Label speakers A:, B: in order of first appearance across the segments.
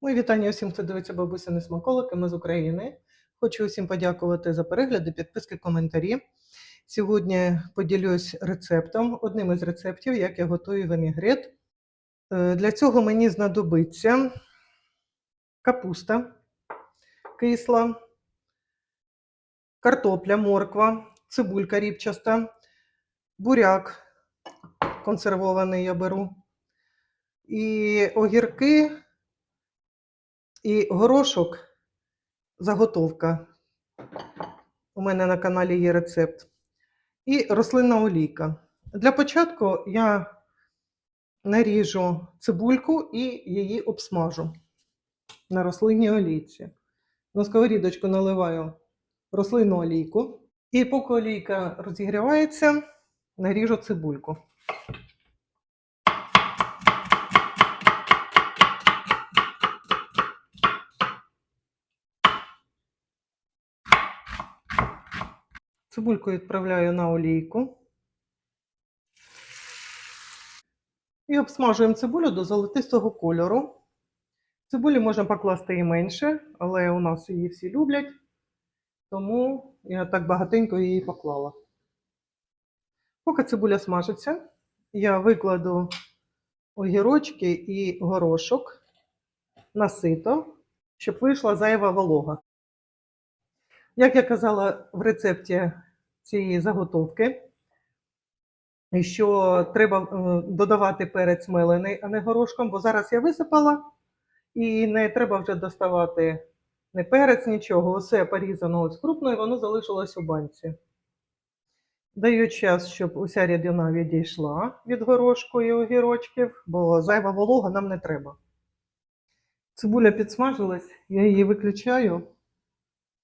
A: Мої вітання усім, хто дивиться бабусини смаколики. Ми з України. Хочу усім подякувати за перегляди, підписки, коментарі. Сьогодні поділюсь рецептом, одним із рецептів, як я готую вінегрет. Е, Для цього мені знадобиться капуста кисла, картопля, морква, цибулька ріпчаста, буряк консервований я беру, і огірки, і горошок заготовка. У мене на каналі є рецепт. І рослинна олійка. Для початку я наріжу цибульку і її обсмажу на рослинній олійці. На сковорідочку наливаю рослинну олійку. І поки олійка розігрівається, наріжу цибульку. Цибульку відправляю на олійку. І обсмажуємо цибулю до золотистого кольору. Цибулі можна покласти і менше, але у нас її всі люблять, тому я так багатенько її поклала. Поки цибуля смажиться, я викладу огірочки і горошок на сито, щоб вийшла зайва волога. Як я казала в рецепті цієї заготовки, що треба е, додавати перець мелений, а не горошком, бо зараз я висипала і не треба вже доставати не перець, нічого. Усе порізано ось крупно, і воно залишилось у банці. Даю час, щоб уся рідина відійшла від горошку і огірочків, бо зайва волога нам не треба. Цибуля підсмажилась, я її виключаю.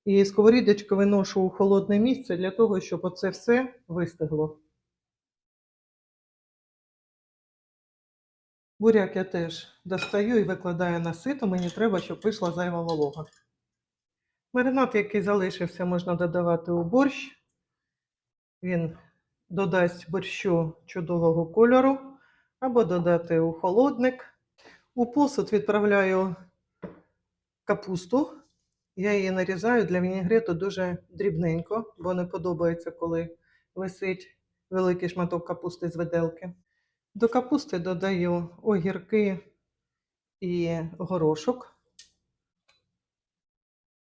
A: І сковорідочку виношу у холодне місце для того, щоб оце все вистигло. Буряк я теж достаю і викладаю на сито. Мені треба, щоб вийшла зайва волога. Маринад, який залишився, можна додавати у борщ. Він додасть борщу чудового кольору, або додати у холодник. У посуд відправляю капусту. Я її нарізаю для вінігрету дуже дрібненько, бо не подобається, коли висить великий шматок капусти з виделки. До капусти додаю огірки і горошок.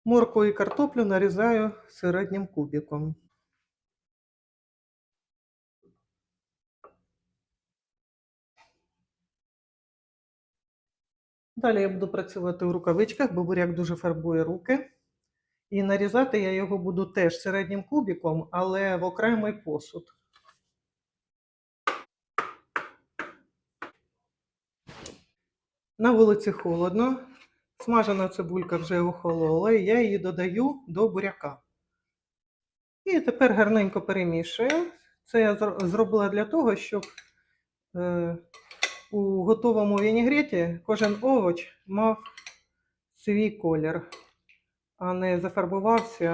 A: Морку і картоплю нарізаю середнім кубиком. Далі я буду працювати у рукавичках, бо буряк дуже фарбує руки. І нарізати я його буду теж середнім кубиком, але в окремий посуд. На вулиці холодно. Смажена цибулька вже охолола, і я її додаю до буряка. І тепер гарненько перемішую. Це я зробила для того, щоб е, у готовому вінігреті кожен овоч мав свій колір, а не зафарбувався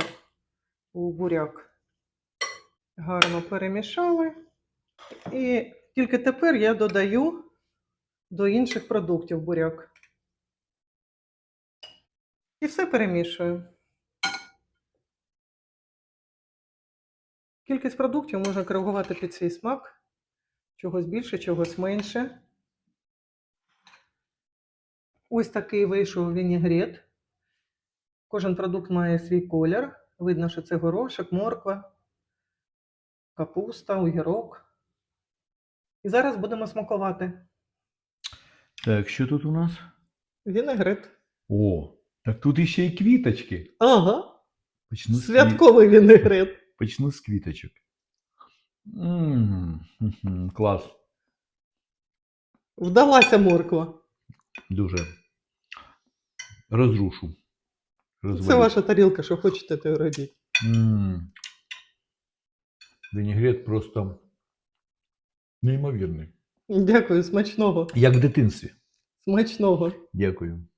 A: у буряк. Гарно перемішали. І тільки тепер я додаю до інших продуктів буряк. І все перемішую. Кількість продуктів можна коригувати під свій смак. Чогось більше, чогось менше. Ось такий вийшов вінігрет. Кожен продукт має свій колір. Видно, що це горошок, морква, капуста, огірок. І зараз будемо смакувати.
B: Так, що тут у нас?
A: Вінегрет.
B: О, так тут іще й квіточки.
A: Ага.
B: Почну з,
A: Святковий вінегрет.
B: Почну з квіточок. М, хм-хм, Клас.
A: Вдалася морква.
B: Дуже. Розрушу.
A: Це ваша тарілка, що хочете, то робіть.
B: Вінігрет просто неймовірний.
A: Дякую, смачного.
B: Як в дитинстві.
A: Смачного.
B: Дякую.